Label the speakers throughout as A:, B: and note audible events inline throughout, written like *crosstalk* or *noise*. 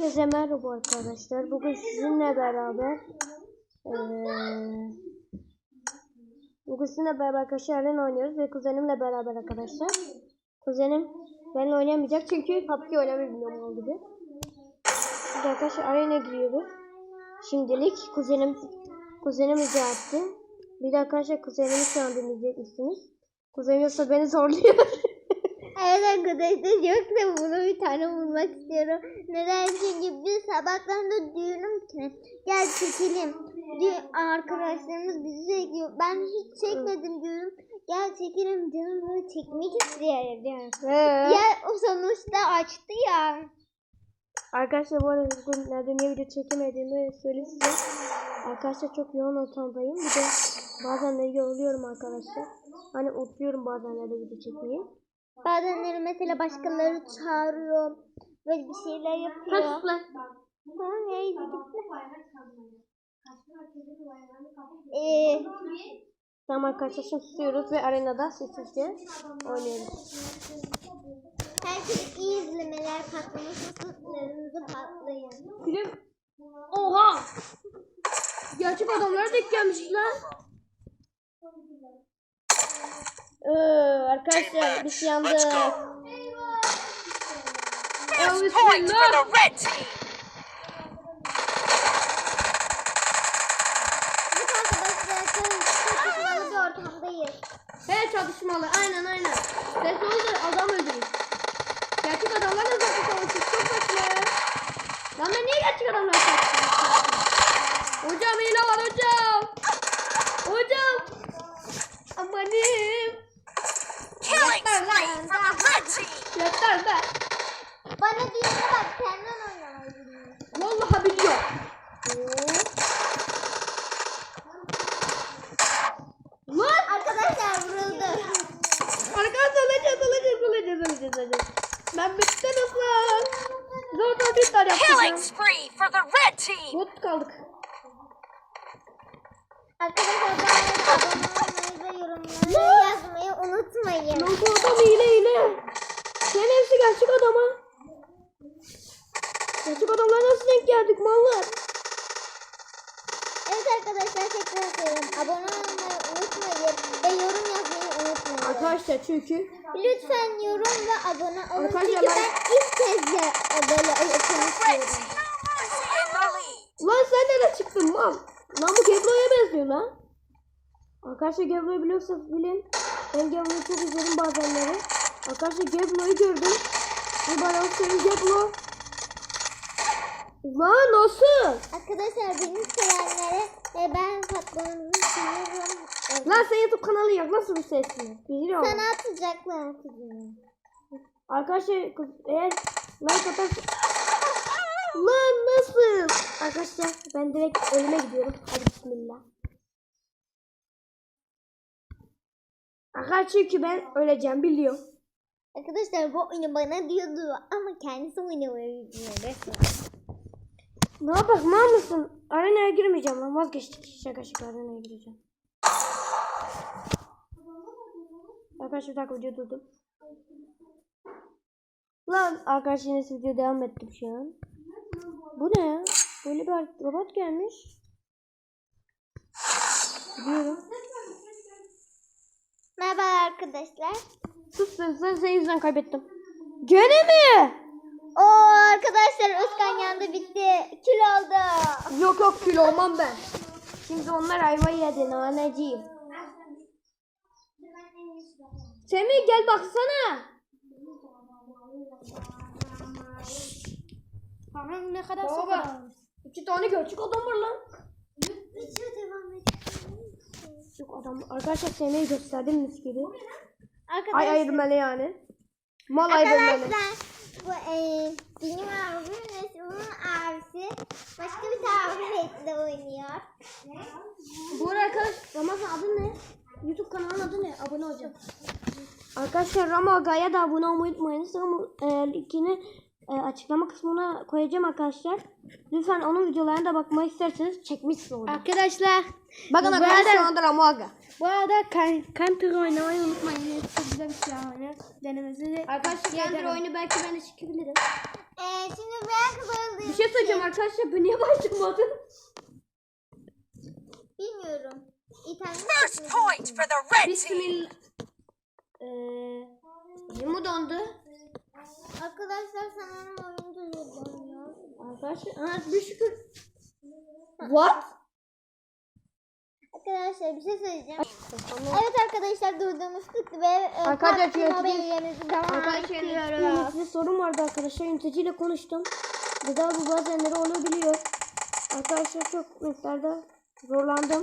A: Herkese merhaba arkadaşlar. Bugün sizinle beraber eee Bugün sizinle beraber arkadaşlar oynuyoruz ve kuzenimle beraber arkadaşlar. Kuzenim benimle oynayamayacak çünkü PUBG oynamayı bilmiyorum olduğu gibi. Biz arkadaşlar Arena giriyoruz. Şimdilik kuzenim kuzenim rica etti. Bir de arkadaşlar kuzenimi şu an dinleyecek misiniz? Kuzenim yoksa beni zorluyor. *laughs*
B: Evet arkadaşlar yoksa bunu bir tane vurmak istiyorum. Neden? Çünkü biz sabahtan da diyorum ki gel çekelim. Dü- arkadaşlarımız bizi çekiyor. Ben hiç çekmedim diyorum. Gel çekelim canım böyle çekmek istiyor diyorum.
A: Ee?
B: Ya o sonuçta açtı ya.
A: Arkadaşlar bu arada bugün nerede niye video çekemediğimi söyleyeyim size. Arkadaşlar çok yoğun ortamdayım. Bir de bazen de yoruluyorum arkadaşlar. Hani unutuyorum bazenlerde video çekmeyi.
B: Bazenleri mesela başkaları çağırıyor. Böyle bir şeyler yapıyor.
A: Kaç lan?
B: Ha, neydi? Ee,
A: Tamam arkadaşlar şimdi susuyoruz ve arenada sessizce oynuyoruz.
B: herkes iyi izlemeler patlamış mısırlarınızı patlayın.
A: Film. Oha! Gerçek adamlar denk gelmiş lan. Ee, arkadaşlar biz yandık.
C: First point for the red team.
B: Bu arkadaşlar çatışmalı bir ortamdayız.
A: He çatışmalı aynen aynen. Ses oldu adam öldürür. Gerçek adamlar da zaten savaşıyor. Çok saçma. Lan ben niye gerçek adamlar savaşıyorum? Hocam hile var hocam. Hocam. Amanim.
C: Killing spree for the red team.
A: Yeter be.
B: Bana diyorsun bak senden oynamayı bilmiyorum.
A: Vallahi biliyor. Lan.
B: Arkadaşlar vuruldu.
A: Arkadaşlar öleceğiz öleceğiz öleceğiz öleceğiz öleceğiz. Ben bittim ıslan. Zor zor bir tane
C: Killing
A: yapacağım.
C: spree for the red team.
A: Bot kaldık.
B: Arkadaşlar arada abone yazmayı unutmayın.
A: Lan bu adam hile hile. Senin hepsi gerçek adama. Gerçek adamlara nasıl denk geldik mallar?
B: Evet arkadaşlar tekrar söylüyorum. Abone olmayı unutmayın ve yorum yazmayı unutmayın.
A: Arkadaşlar çünkü
B: Lütfen yorum ve abone olun.
A: Arkadaşlar
B: Çünkü
A: ben-
B: ben ilk kez de böyle konuşuyorum.
A: Lan sen nereden çıktın mal? Lan bu Gebro'ya benziyor lan. Arkadaşlar Gebro'yu biliyorsanız bilin. Ben Gebro'yu çok izledim bazenleri. Arkadaşlar Gebro'yu gördüm. Bir bana söyleyeyim Gebro. Lan nasıl?
B: Arkadaşlar beni sevenlere ve ben patronunu seviyorum. Evet.
A: Lan sen YouTube kanalı yok. Nasıl bir sessin? Biliyorum.
B: Sana atacaklar kızım.
A: Arkadaşlar kız- eğer like atarsan... Lan nasıl? Arkadaşlar ben direkt ölüme gidiyorum. Hadi bismillah. Arkadaşlar çünkü ben öleceğim biliyorum.
B: Arkadaşlar bu oyunu bana diyordu ama kendisi oynamayı bilmiyor.
A: Ne yapak mal mısın? Arenaya girmeyeceğim lan vazgeçtik. Şaka şaka arenaya gireceğim. Arkadaşlar bir dakika video durdum. Lan arkadaşlar yine video devam ettim şu an. Bu ne ya? Böyle bir robot gelmiş. Biliyorum.
B: Merhaba arkadaşlar.
A: Sus sen, sen senin yüzünden kaybettim. Gene mi?
B: O arkadaşlar Özkan yandı bitti. Kül oldu.
A: Yok yok kilo olmam ben. Şimdi onlar ayva yedi naneciğim. Semih gel baksana.
B: Aman ne kadar
A: Baba. İki tane gerçek adam var lan.
B: Video devam et.
A: Yok adam. Arkadaşlar Semih'i gösterdim mis gibi.
B: Arkadaşlar,
A: Ay ayırmalı yani. Mal ayırmalı.
B: arkadaşlar bu e, benim abim Nesli'nin abisi başka bir tabletle oynuyor.
A: Bu arada arkadaş Ramazan adı ne? YouTube kanalının adı ne? Abone olacağım. Arkadaşlar Ramazan'a da abone olmayı unutmayın. Ama e, linkini e, açıklama kısmına koyacağım arkadaşlar. Lütfen onun videolarına da bakmak isterseniz çekmişsin orada.
B: Arkadaşlar
A: Bakın
B: bu
A: arkadaşlar şu anda Ramazan.
B: bu arada Counter oynamayı unutmayın. Çok güzel bir silah denemesi.
A: Arkadaşlar kendi oyunu belki ben de çekebilirim.
B: Ee, şimdi ben kızardı.
A: şey söyleyeceğim arkadaşlar. Ben niye başlamadım?
B: Bilmiyorum.
C: First point for the red team.
A: Bismillah. Eee...
B: Arkadaşlar sanırım oyun duyuyor.
A: Arkadaşlar, ha bir şükür. What?
B: Arkadaşlar bir şey söyleyeceğim. Evet arkadaşlar durdurmuştuk ve e,
A: Arkadaşlar, yönetici- Arkadaşlar size sorum vardı arkadaşlar. Yöneticiyle konuştum. Dedi abi bazenleri olabiliyor. Arkadaşlar çok miktarda zorlandım.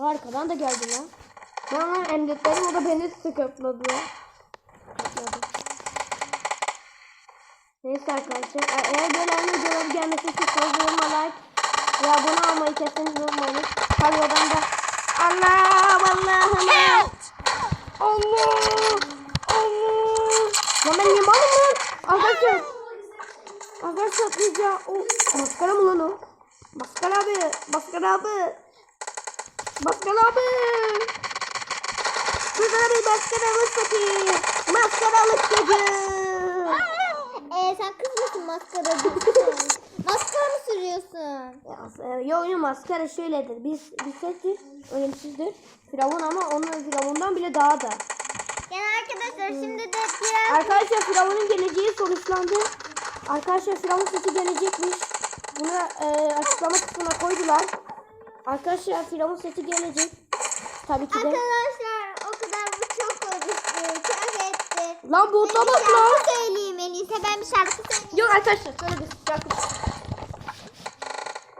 A: Arkadan da geldi lan. Ben onun emniyetlerim o da beni sıkıpladı. Neyse arkadaşlar. e- Eğer böyle aynı videoları gelmesi için yoruma like ve abone olmayı kesinlikle unutmayın. Kalyodan da Allah Allah'ım. Allah! Allah! Lan ben niye malım lan? Arkadaşlar. Arkadaşlar biz ya. O maskara mı lan o? Maskara abi. Maskara abi. Maskara abi. Maskara abi maskara satayım. Maskaralık çocuğu.
B: Ee, sen kız mısın maskara *laughs* Maskara mı sürüyorsun?
A: Ya, e, Yo yo maskara şöyledir. Biz sestir. Ölümsüzdür. Firavun ama onun firavundan bile daha da.
B: Yani arkadaşlar şimdi de biraz
A: Arkadaşlar Firavun'un geleceği sonuçlandı. Arkadaşlar Firavun sesi gelecekmiş. Bunu e, açıklama kısmına koydular. Arkadaşlar Firavun sesi gelecek. Tabii ki de.
B: arkadaşlar o kadar bu çok konuştu. Çok etti.
A: Lan
B: bir
A: bak lan.
B: söyleyeyim en iyisi. Ben bir şarkı söyleyeyim.
A: Yok arkadaşlar şöyle bir şarkı.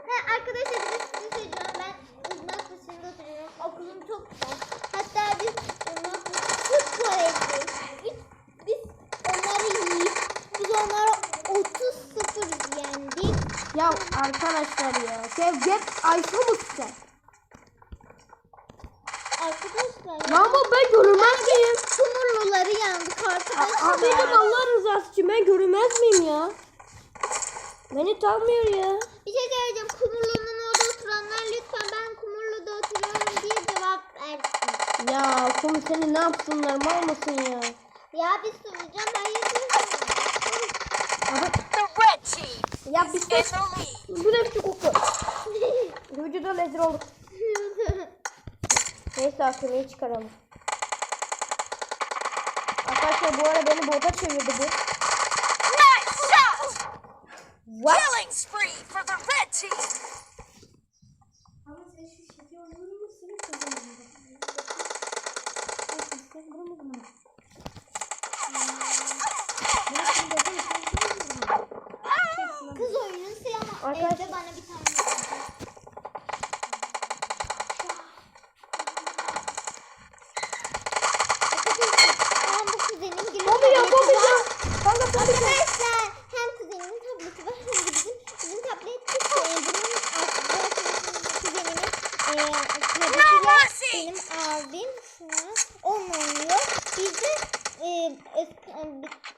B: Ha, arkadaşlar bir de size söyleyeceğim. Ben uzmak dışında oturuyorum. Okulum çok güzel. Hatta biz uzmak çok tuvaletliyiz. Biz, onları yiyip biz onları 30-0 yendik.
A: Ya arkadaşlar ya. Sevget Ayşe mısın sen?
B: Arkadaşlar
A: bu ben görünmez miyim?
B: kumurluları yandık
A: Aa,
B: arkadaşlar.
A: benim Allah rızası için ben görünmez miyim ya? Beni tanmıyor ya.
B: Bir şey söyleyeceğim. Kumurlu'nun orada oturanlar lütfen ben Kumurlu'da oturuyorum diye cevap versin.
A: Ya kum seni ne yapsınlar mal mısın ya?
B: Ya bir soracağım. Hayır
A: ya bir
C: lead.
A: Bu ne biçim koku? Vücuda rezil olduk. Neyse AKM'yi çıkaralım. Arkadaşlar bu ara beni bota çevirdi bu.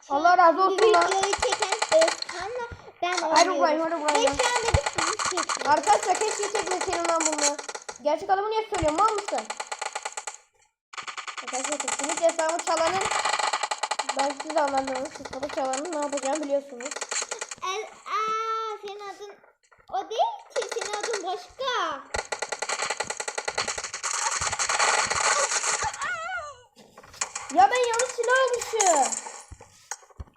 A: Allah
B: an
A: razı olsun
B: videoyu çeken Özkan'la ben
A: Hadi bakayım, hadi.
B: Ve şu anda çekiyoruz.
A: Arkadaşlar keşke çekmeseydin lan bunu. Gerçek adamı niye söylüyorsun mal mısın? Arkadaşlar kesinlikle hesabı çalanın ben siz anladınız. Hesabı çalanın ne yapacağını biliyorsunuz.
B: El, aa, senin adın o değil ki senin adın başka.
A: Ya ben yanlış silah almışım.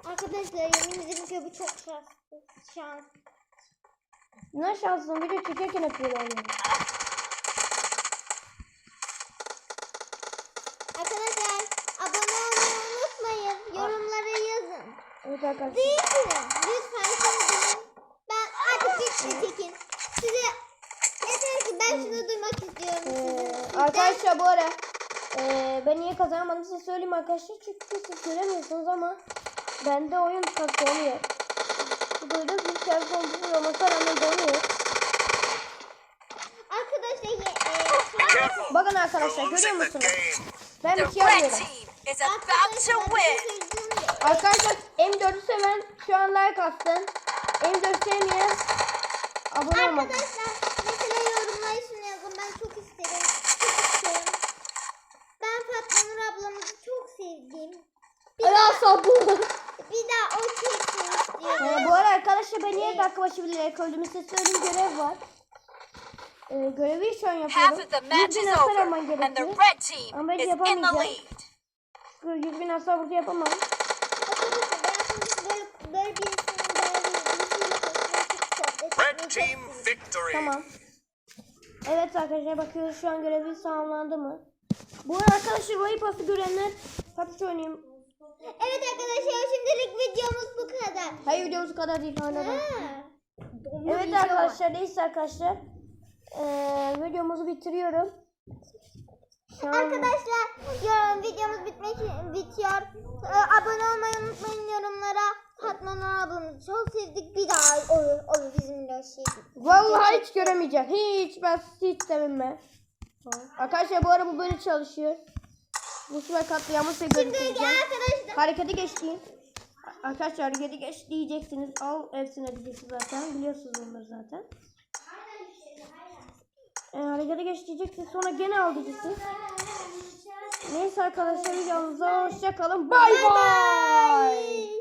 B: Arkadaşlar yemin ederim ki bu çok şanslı. Şans.
A: Ne şansım video çekerken böyle oluyor.
B: Arkadaşlar abone olmayı unutmayın. Yorumlara yazın.
A: Evet arkadaşlar.
B: Değil mi? Lütfen duyun. Ben artık bitti çekin. Size yeter ki ben şunu duymak istiyorum.
A: Ee,
B: sizin-
A: arkadaşlar bu ara ee, ben niye kazanamadım size söyleyeyim arkadaşlar çünkü siz göremiyorsunuz ama bende oyun kası oluyor. Bu böyle bir telefon bu olmasına rağmen donuyor.
B: Arkadaşlar e,
A: Bakın arkadaşlar görüyor musunuz? Ben bir şey
C: about
B: arkadaşlar şey
C: win.
B: söyleyeceğim de-
A: Arkadaşlar M4'ü seven şu an like atsın. M4 sevmeyen abone olmasın.
B: Arkadaşlar mesela yorumlara şunu yazın. Ben çok isterim. Çok isterim. Ben Fatma Nur ablamızı çok sevdim. Bir
A: Ay
B: de,
A: sabun.
B: bir
A: Evet dakika başı bilerek öldüm. Size söyleyeyim görev var. Ee, görevi şu an
C: Half
A: yapıyorum.
C: of the match
A: 100 bin
C: is
A: hasar
C: over,
A: alman
C: and the
A: gerekiyor.
C: red team
A: Ama ben
C: is in the
A: yapamayacağım.
C: lead.
A: 100 bin hasar burada yapamam.
D: Red team victory.
A: Tamam. Evet arkadaşlar bakıyoruz şu an görevi sağlandı mı? Bu arada arkadaşlar Roy Pass'ı görenler satış oynayayım.
B: Evet arkadaşlar şimdilik videomuz bu kadar.
A: Hayır videomuz kadar değil hala da. Evet arkadaşlar neyse arkadaşlar. Ee, videomuzu bitiriyorum. Şu an-
B: Arkadaşlar yorum videomuz bitmek bitiyor. Ee, abone olmayı unutmayın yorumlara. Fatma Nur ablamızı çok sevdik. Bir daha olur, olur bizimle şey.
A: Vallahi hiç göremeyeceğim. Hiç ben hiç sevinme. Arkadaşlar bu ara bu böyle çalışıyor. Bu sefer katliamı size
B: Şimdi
A: göstereceğim.
B: arkadaşlar
A: Hareketi geçti. Arkadaşlar hareketi geç diyeceksiniz. Al hepsine diyeceksiniz zaten. Biliyorsunuz onları zaten. E, harekete geç diyeceksiniz. Sonra gene al diyeceksiniz. Neyse arkadaşlar videomuza hoşçakalın. Bay bay.